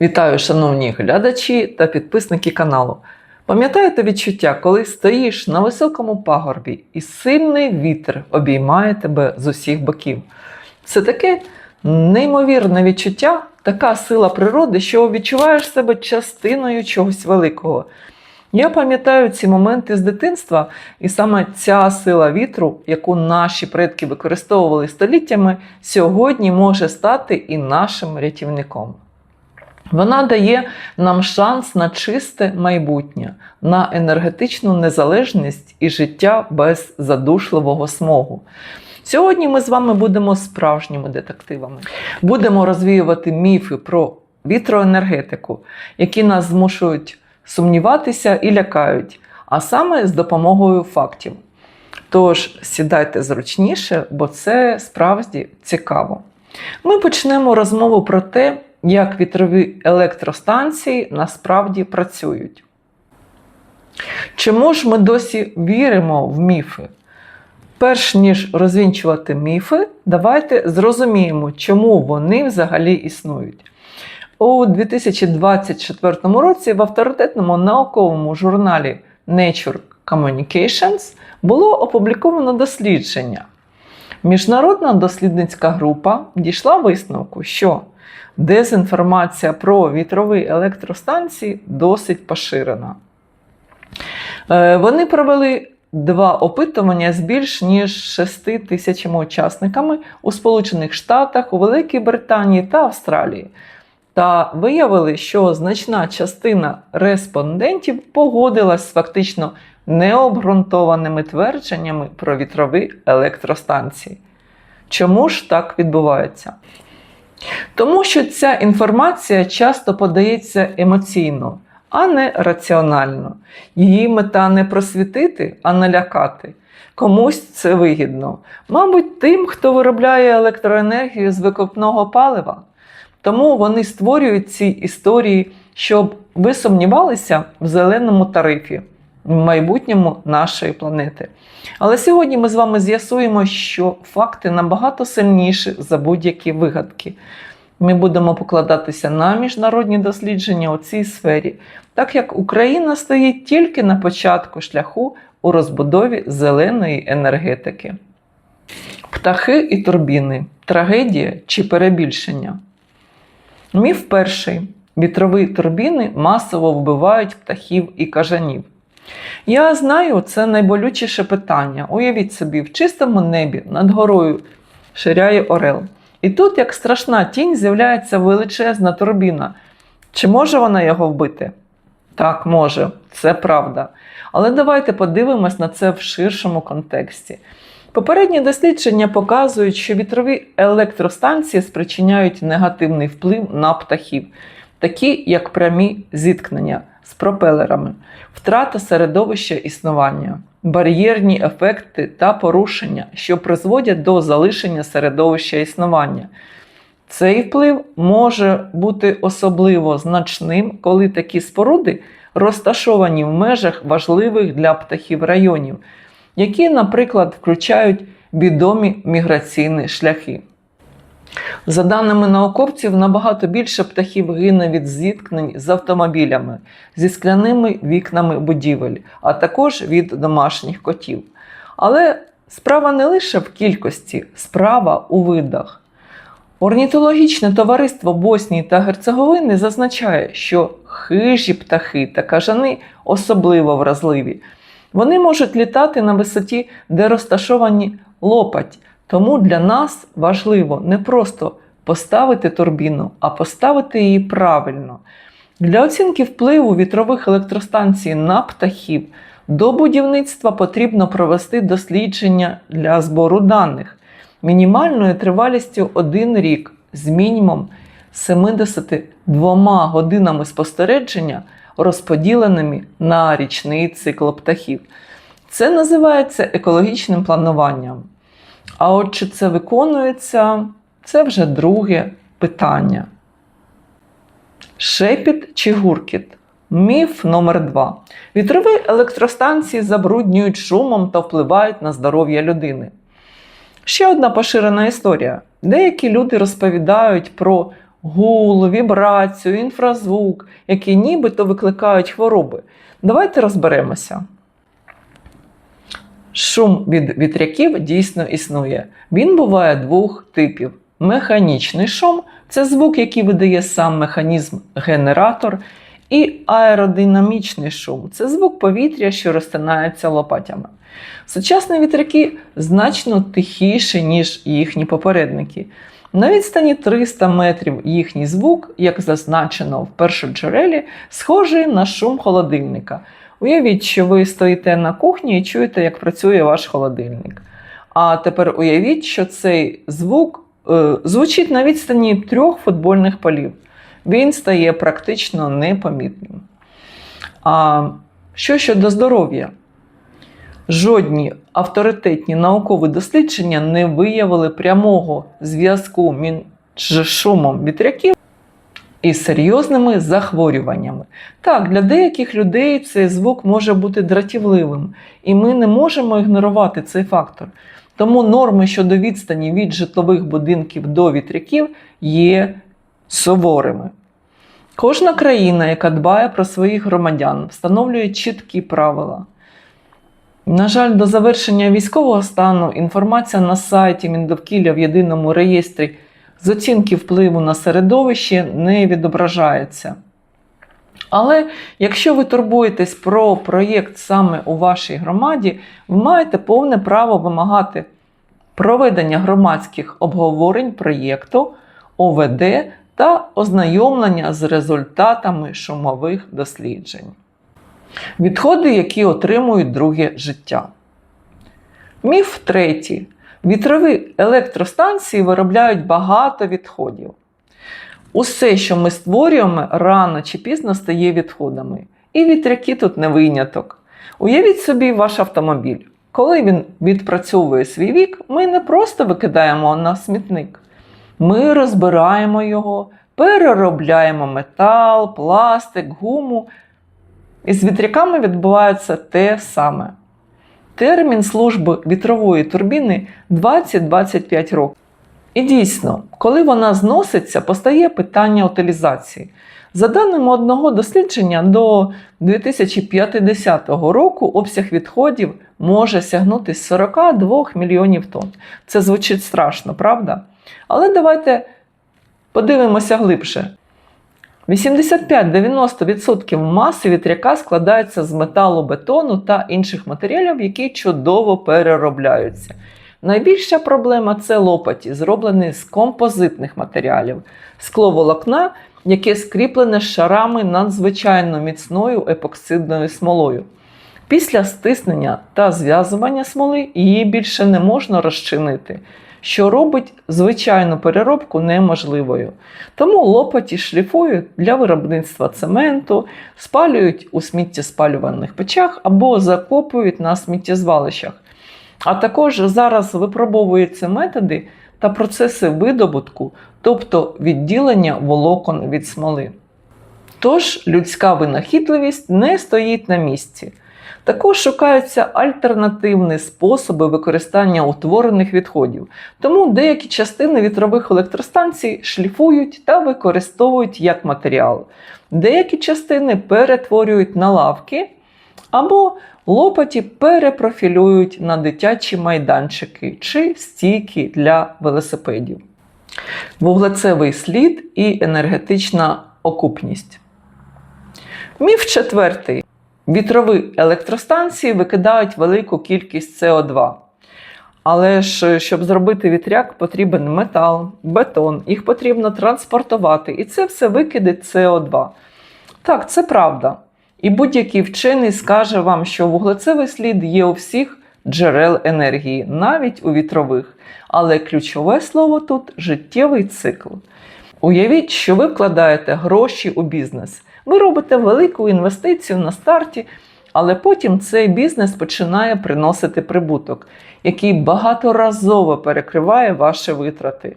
Вітаю, шановні глядачі та підписники каналу. Пам'ятаєте відчуття, коли стоїш на високому пагорбі і сильний вітер обіймає тебе з усіх боків? Це таке неймовірне відчуття, така сила природи, що відчуваєш себе частиною чогось великого. Я пам'ятаю ці моменти з дитинства, і саме ця сила вітру, яку наші предки використовували століттями, сьогодні може стати і нашим рятівником. Вона дає нам шанс на чисте майбутнє, на енергетичну незалежність і життя без задушливого смогу. Сьогодні ми з вами будемо справжніми детективами. Будемо розвіювати міфи про вітроенергетику, які нас змушують сумніватися і лякають, а саме з допомогою фактів. Тож сідайте зручніше, бо це справді цікаво. Ми почнемо розмову про те, як вітрові електростанції насправді працюють. Чому ж ми досі віримо в міфи? Перш ніж розвінчувати міфи, давайте зрозуміємо, чому вони взагалі існують. У 2024 році в авторитетному науковому журналі Nature Communications було опубліковано дослідження. Міжнародна дослідницька група дійшла висновку, що дезінформація про вітрові електростанції досить поширена. Е, Вони провели два опитування з більш ніж 6 тисячами учасниками у Сполучених Штатах, у Великій Британії та Австралії. Та виявили, що значна частина респондентів погодилась з фактично необґрунтованими твердженнями про вітрові електростанції. Чому ж так відбувається? Тому що ця інформація часто подається емоційно, а не раціонально. Її мета не просвітити, а налякати. Комусь це вигідно. Мабуть, тим, хто виробляє електроенергію з викопного палива. Тому вони створюють ці історії, щоб ви сумнівалися в зеленому тарифі, майбутньому нашої планети. Але сьогодні ми з вами з'ясуємо, що факти набагато сильніші за будь-які вигадки. Ми будемо покладатися на міжнародні дослідження у цій сфері, так як Україна стоїть тільки на початку шляху у розбудові зеленої енергетики. Птахи і турбіни трагедія чи перебільшення. Міф перший: вітрові турбіни масово вбивають птахів і кажанів. Я знаю, це найболючіше питання. Уявіть собі, в чистому небі над горою ширяє орел. І тут, як страшна тінь, з'являється величезна турбіна. Чи може вона його вбити? Так, може, це правда. Але давайте подивимось на це в ширшому контексті. Попередні дослідження показують, що вітрові електростанції спричиняють негативний вплив на птахів, такі як прямі зіткнення з пропелерами, втрата середовища існування, бар'єрні ефекти та порушення, що призводять до залишення середовища існування. Цей вплив може бути особливо значним, коли такі споруди розташовані в межах важливих для птахів районів, які, наприклад, включають відомі міграційні шляхи. За даними науковців, набагато більше птахів гине від зіткнень з автомобілями, зі скляними вікнами будівель, а також від домашніх котів. Але справа не лише в кількості, справа у видах. Орнітологічне товариство Боснії та Герцеговини зазначає, що хижі птахи та кажани особливо вразливі. Вони можуть літати на висоті, де розташовані лопать. Тому для нас важливо не просто поставити турбіну, а поставити її правильно. Для оцінки впливу вітрових електростанцій на птахів до будівництва потрібно провести дослідження для збору даних мінімальною тривалістю 1 рік з мінімум 72 годинами спостереження, розподіленими на річний цикл птахів. Це називається екологічним плануванням. А от чи це виконується, це вже друге питання. Шепіт чи гуркіт? Міф номер 2 Вітрові електростанції забруднюють шумом та впливають на здоров'я людини. Ще одна поширена історія. Деякі люди розповідають про гул, вібрацію, інфразвук, які нібито викликають хвороби. Давайте розберемося. Шум від вітряків дійсно існує. Він буває двох типів: механічний шум це звук, який видає сам механізм генератор, і аеродинамічний шум це звук повітря, що розтинається лопатями. Сучасні вітряки значно тихіші, ніж їхні попередники. На відстані 300 метрів їхній звук, як зазначено в першоджерелі, схожий на шум холодильника. Уявіть, що ви стоїте на кухні і чуєте, як працює ваш холодильник. А тепер уявіть, що цей звук е, звучить на відстані трьох футбольних полів. Він стає практично непомітним. А що щодо здоров'я? Жодні авторитетні наукові дослідження не виявили прямого зв'язку між шумом вітряків і серйозними захворюваннями. Так, для деяких людей цей звук може бути дратівливим, і ми не можемо ігнорувати цей фактор. Тому норми щодо відстані від житлових будинків до вітряків є суворими. Кожна країна, яка дбає про своїх громадян, встановлює чіткі правила. На жаль, до завершення військового стану інформація на сайті Міндовкілля в єдиному реєстрі з оцінки впливу на середовище не відображається. Але якщо ви турбуєтесь про проєкт саме у вашій громаді, ви маєте повне право вимагати проведення громадських обговорень проєкту ОВД та ознайомлення з результатами шумових досліджень. Відходи, які отримують друге життя. Міф третій. Вітрові електростанції виробляють багато відходів. Усе, що ми створюємо, рано чи пізно стає відходами. І вітряки тут не виняток. Уявіть собі ваш автомобіль. Коли він відпрацьовує свій вік, ми не просто викидаємо на смітник. Ми розбираємо його, переробляємо метал, пластик, гуму. І з вітряками відбувається те саме. Термін служби вітрової турбіни 20-25 років. І дійсно, коли вона зноситься, постає питання утилізації. За даними одного дослідження, до 2050 року обсяг відходів може сягнути 42 мільйонів тонн. Це звучить страшно, правда? Але давайте подивимося глибше. 85-90% маси вітряка складається з металу, бетону та інших матеріалів, які чудово переробляються. Найбільша проблема це лопаті, зроблені з композитних матеріалів, скловолокна, яке скріплене шарами надзвичайно міцною епоксидною смолою. Після стиснення та зв'язування смоли її більше не можна розчинити, що робить звичайну переробку неможливою. Тому лопаті шліфують для виробництва цементу, спалюють у сміттєспалювальних печах або закопують на сміттєзвалищах. А також зараз випробовуються методи та процеси видобутку, тобто відділення волокон від смоли. Тож людська винахідливість не стоїть на місці. Також шукаються альтернативні способи використання утворених відходів, тому деякі частини вітрових електростанцій шліфують та використовують як матеріал. Деякі частини перетворюють на лавки або лопаті перепрофілюють на дитячі майданчики чи стійки для велосипедів. Вуглецевий слід і енергетична окупність. Міф четвертий. Вітрові електростанції викидають велику кількість СО2. Але ж, щоб зробити вітряк, потрібен метал, бетон, їх потрібно транспортувати. І це все викиди СО2. Так, це правда. І будь-який вчений скаже вам, що вуглецевий слід є у всіх джерел енергії, навіть у вітрових. Але ключове слово тут життєвий цикл. Уявіть, що ви вкладаєте гроші у бізнес. Ви робите велику інвестицію на старті, але потім цей бізнес починає приносити прибуток, який багаторазово перекриває ваші витрати.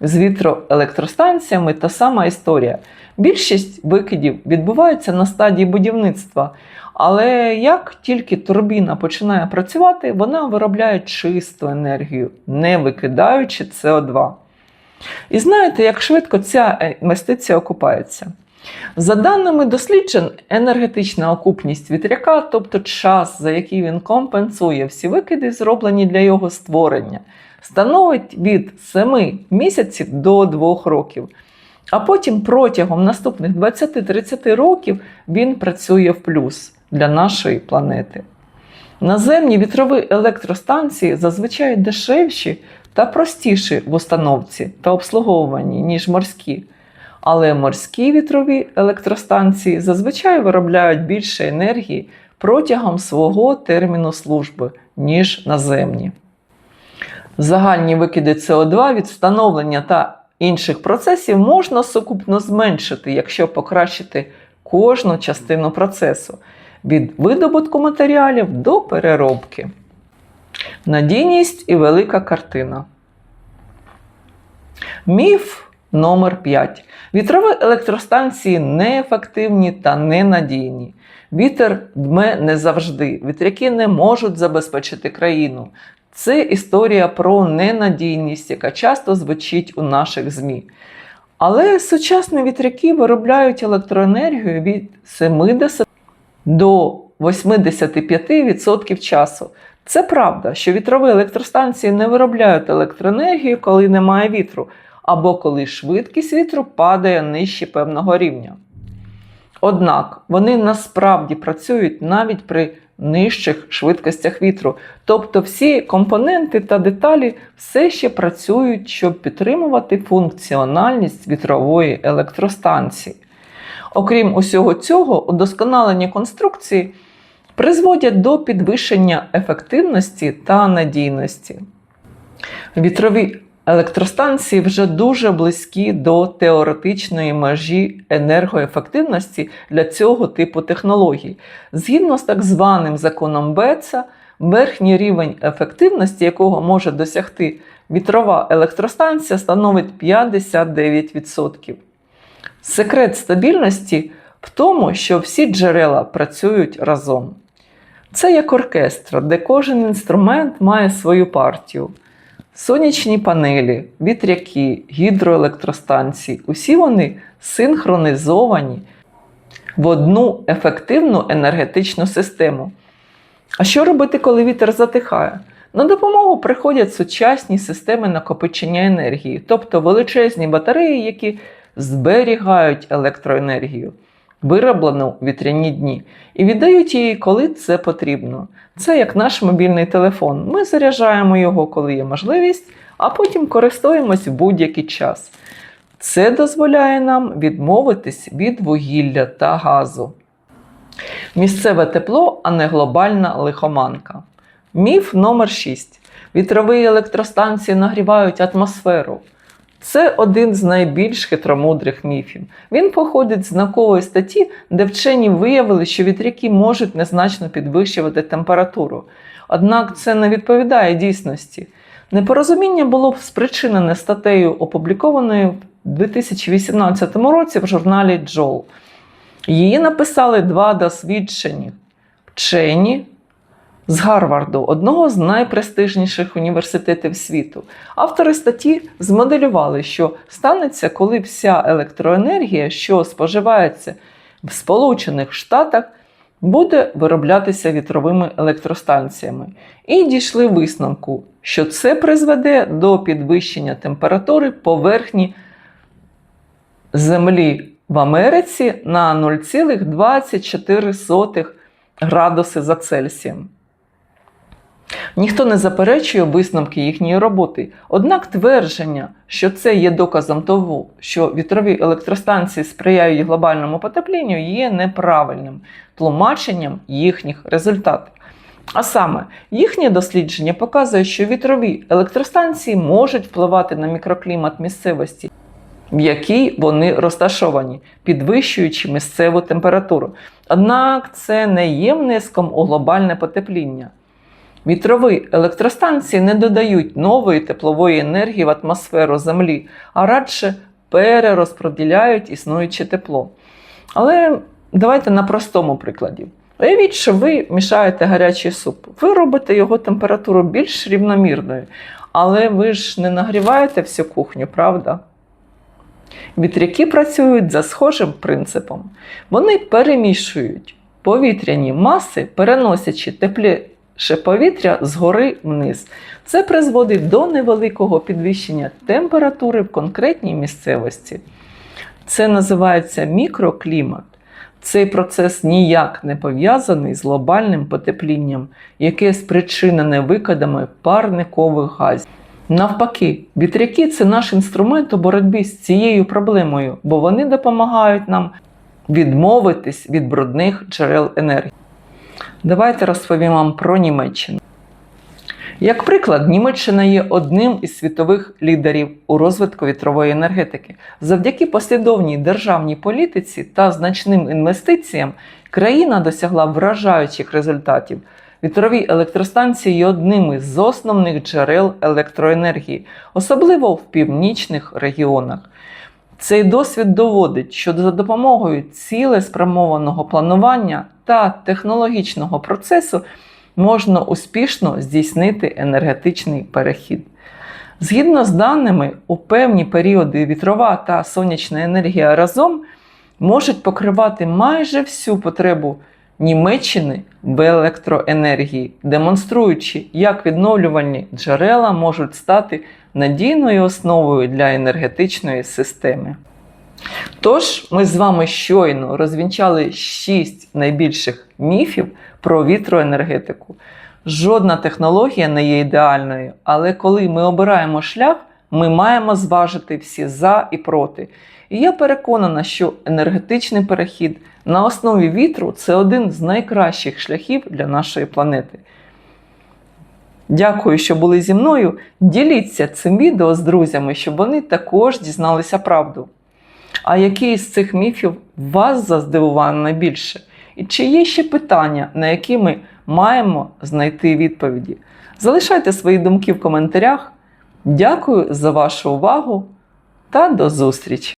З вітроелектростанціями та сама історія. Більшість викидів відбувається на стадії будівництва, але як тільки турбіна починає працювати, вона виробляє чисту енергію, не викидаючи СО2. І знаєте, як швидко ця інвестиція окупається? За даними досліджень, енергетична окупність вітряка, тобто час, за який він компенсує всі викиди, зроблені для його створення, становить від 7 місяців до 2 років. А потім протягом наступних 20-30 років він працює в плюс для нашої планети. Наземні вітрові електростанції зазвичай дешевші та простіші в установці та обслуговуванні, ніж морські. Але морські вітрові електростанції зазвичай виробляють більше енергії протягом свого терміну служби, ніж наземні. Загальні викиди СО2 від встановлення та інших процесів можна сукупно зменшити, якщо покращити кожну частину процесу від видобутку матеріалів до переробки. Надійність і велика картина. Міф номер 5. Вітрові електростанції неефективні та ненадійні. Вітер дме не завжди. Вітряки не можуть забезпечити країну. Це історія про ненадійність, яка часто звучить у наших ЗМІ. Але сучасні вітряки виробляють електроенергію від 70 до 85% часу. Це правда, що вітрові електростанції не виробляють електроенергію, коли немає вітру, або коли швидкість вітру падає нижче певного рівня. Однак вони насправді працюють навіть при нижчих швидкостях вітру, тобто всі компоненти та деталі все ще працюють, щоб підтримувати функціональність вітрової електростанції. Окрім усього цього, удосконалення конструкції призводять до підвищення ефективності та надійності. Вітрові електростанції вже дуже близькі до теоретичної межі енергоефективності для цього типу технологій. Згідно з так званим законом Бетса, верхній рівень ефективності, якого може досягти вітрова електростанція, становить 59%. Секрет стабільності в тому, що всі джерела працюють разом. Це як оркестр, де кожен інструмент має свою партію. Сонячні панелі, вітряки, гідроелектростанції усі вони синхронізовані в одну ефективну енергетичну систему. А що робити, коли вітер затихає? На допомогу приходять сучасні системи накопичення енергії, тобто величезні батареї, які зберігають електроенергію, вироблену у вітряні дні, і віддають її, коли це потрібно. Це як наш мобільний телефон. Ми заряджаємо його, коли є можливість, а потім користуємось в будь-який час. Це дозволяє нам відмовитись від вугілля та газу. Місцеве тепло, а не глобальна лихоманка. Міф номер 6. Вітрові електростанції нагрівають атмосферу. Це один з найбільш хитромудрих міфів. Він походить з наукової статті, де вчені виявили, що вітряки можуть незначно підвищувати температуру. Однак це не відповідає дійсності. Непорозуміння було спричинене статтею, опублікованою в 2018 році в журналі Джол. Її написали два досвідчені вчені з Гарварду, одного з найпрестижніших університетів світу. Автори статті змоделювали, що станеться, коли вся електроенергія, що споживається в Сполучених Штатах, буде вироблятися вітровими електростанціями. І дійшли висновку, що це призведе до підвищення температури поверхні Землі в Америці на 0,24 градуси за Цельсієм. Ніхто не заперечує висновки їхньої роботи. Однак твердження, що це є доказом того, що вітрові електростанції сприяють глобальному потеплінню, є неправильним тлумаченням їхніх результатів. А саме, їхнє дослідження показує, що вітрові електростанції можуть впливати на мікроклімат місцевості, в якій вони розташовані, підвищуючи місцеву температуру. Однак це не є внеском у глобальне потепління. Вітрові електростанції не додають нової теплової енергії в атмосферу Землі, а радше перерозподіляють існуюче тепло. Але давайте на простому прикладі. Уявіть, що ви мішаєте гарячий суп, ви робите його температуру більш рівномірною, Але ви ж не нагріваєте всю кухню, правда? Вітряки працюють за схожим принципом. Вони перемішують повітряні маси, переносячи тепліше повітря згори вниз. Це призводить до невеликого підвищення температури в конкретній місцевості. Це називається мікроклімат. Цей процес ніяк не пов'язаний з глобальним потеплінням, яке спричинене викидами парникових газів. Навпаки, вітряки це наш інструмент у боротьбі з цією проблемою, бо вони допомагають нам відмовитись від брудних джерел енергії. Давайте розповім вам про Німеччину. Як приклад, Німеччина є одним із світових лідерів у розвитку вітрової енергетики. Завдяки послідовній державній політиці та значним інвестиціям країна досягла вражаючих результатів. Вітрові електростанції є одним із основних джерел електроенергії, особливо в північних регіонах. Цей досвід доводить, що за допомогою цілеспрямованого планування та технологічного процесу можна успішно здійснити енергетичний перехід. Згідно з даними, у певні періоди вітрова та сонячна енергія разом можуть покривати майже всю потребу Німеччини в електроенергії, демонструючи, як відновлювальні джерела можуть стати надійною основою для енергетичної системи. Тож, ми з вами щойно розвінчали 6 найбільших міфів про вітроенергетику. Жодна технологія не є ідеальною, але коли ми обираємо шлях, ми маємо зважити всі за і проти. І я переконана, що енергетичний перехід на основі вітру це один з найкращих шляхів для нашої планети. Дякую, що були зі мною. Діліться цим відео з друзями, щоб вони також дізналися правду. А який з цих міфів вас заздивував найбільше? І чи є ще питання, на які ми маємо знайти відповіді? Залишайте свої думки в коментарях. Дякую за вашу увагу та до зустрічі!